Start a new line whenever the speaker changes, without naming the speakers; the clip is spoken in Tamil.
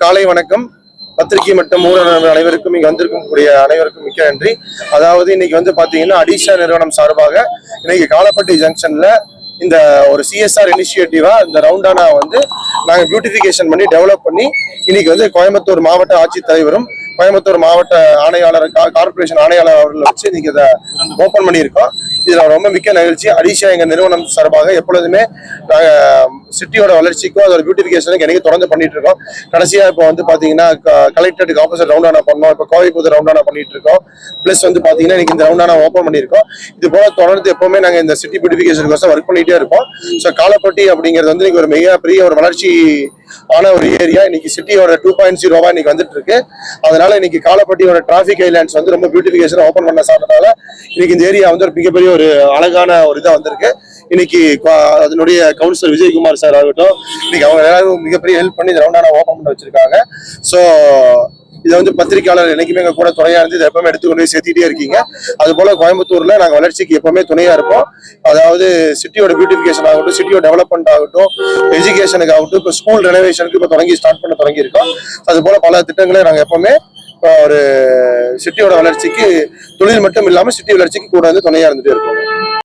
காலை வணக்கம். பத்திரிகை மற்றும் ஊடக அனைவருக்கும் இங்க வந்திருக்கும் கூடிய அனைவருக்கும் மிக்க நன்றி. அதாவது இன்னைக்கு வந்து பாத்தீங்கன்னா அடிஷா நிறுவனம் சார்பாக இன்னைக்கு காலப்பட்டி ஜங்ஷன்ல இந்த ஒரு சிஎஸ்ஆர் இனிஷியேட்டிவா இந்த ரவுண்டானா வந்து நாங்க பியூட்டிஃபிகேஷன் பண்ணி டெவலப் பண்ணி இன்னைக்கு வந்து கோயம்புத்தூர் மாவட்ட ஆட்சித்தலைவரும் கோயம்புத்தூர் மாவட்ட ஆணையாளர் கா- ஆணையாளர் அவர்களை வச்சு இன்னைக்கு இதை ஓப்பன் பண்ணியிருக்கோம். இதில் ரொம்ப மிக்க நிகழ்ச்சி. அடிஷா எங்கள் நிறுவனம் சார்பாக எப்பொழுதுமே நாங்கள் சிட்டியோட வளர்ச்சிக்கும் அதோட பியூட்டிஃபிகேஷனுக்கு எனக்கு தொடர்ந்து பண்ணிட்டு இருக்கோம். கடைசியாக இப்போ வந்து பார்த்தீங்கன்னா கலெக்டருக்கு ஆப்போசிட் ரவுண்டானா பண்ணோம். இப்போ கோவைப்புது ரவுண்டானா பண்ணிட்டு இருக்கோம். ப்ளஸ் வந்து பார்த்தீங்கன்னா இன்னைக்கு இந்த ரவுண்டானா ஓப்பன் பண்ணியிருக்கோம். இது போல தொடர்ந்து எப்பவுமே நாங்கள் இந்த சிட்டி பியூட்டிஃபிகேஷனுக்கோசம் ஒர்க் பண்ணிகிட்டே இருப்போம். ஸோ காலப்பட்டி அப்படிங்கிறது வந்து இன்னைக்கு ஒரு மிக பெரிய ஒரு வளர்ச்சி ஆன ஒரு ஏரியா. இன்னைக்கு சிட்டியோட டூ பாயிண்ட் ஜீரோவா இன்னைக்கு வந்துட்டு இருக்கு அதனால இன்னைக்கு காலப்பட்டியோட டிராபிக் ஐலாண்ட்ஸ் வந்து ரொம்ப பியூட்டிஃபிகேஷன் ஓப்பன் பண்ண சாப்பிட்டதால இன்னைக்கு இந்த ஏரியா வந்து ஒரு மிகப்பெரிய ஒரு அழகான ஒரு இதாக வந்திருக்கு. இன்னைக்கு அதனுடைய கவுன்சிலர் விஜயகுமார் சார் ஆகட்டும் இன்னைக்கு அவங்க எல்லாரும் மிகப்பெரிய ஹெல்ப் பண்ணி இந்த ரவுண்டான ஓப்பன் பண்ண வச்சிருக்காங்க. ஸோ இதை வந்து பத்திரிகையாளர் என்னைக்குமே எங்க கூட துணையா இருந்து இதை எப்பவுமே எடுத்து கொண்டு போய் சேர்த்திட்டே இருக்கீங்க. அது போல கோயம்புத்தூர்ல நாங்க வளர்ச்சிக்கு எப்பவுமே துணையா இருப்போம். அதாவது சிட்டியோட பியூட்டிஃபிகேஷன் ஆகட்டும் சிட்டியோட டெவலப்மெண்ட் ஆகட்டும் எஜுகேஷனுக்கு ஆகட்டும் இப்போ ஸ்கூல் ரெனோவேஷனுக்கு இப்போ தொடங்கி ஸ்டார்ட் பண்ண தொடங்கி இருக்கோம் அது போல பல திட்டங்களை நாங்க எப்பவுமே ஒரு சிட்டியோட வளர்ச்சிக்கு தொழில் மட்டும் இல்லாம சிட்டி வளர்ச்சிக்கு கூட வந்து துணையா இருந்துட்டே இருக்கோம்.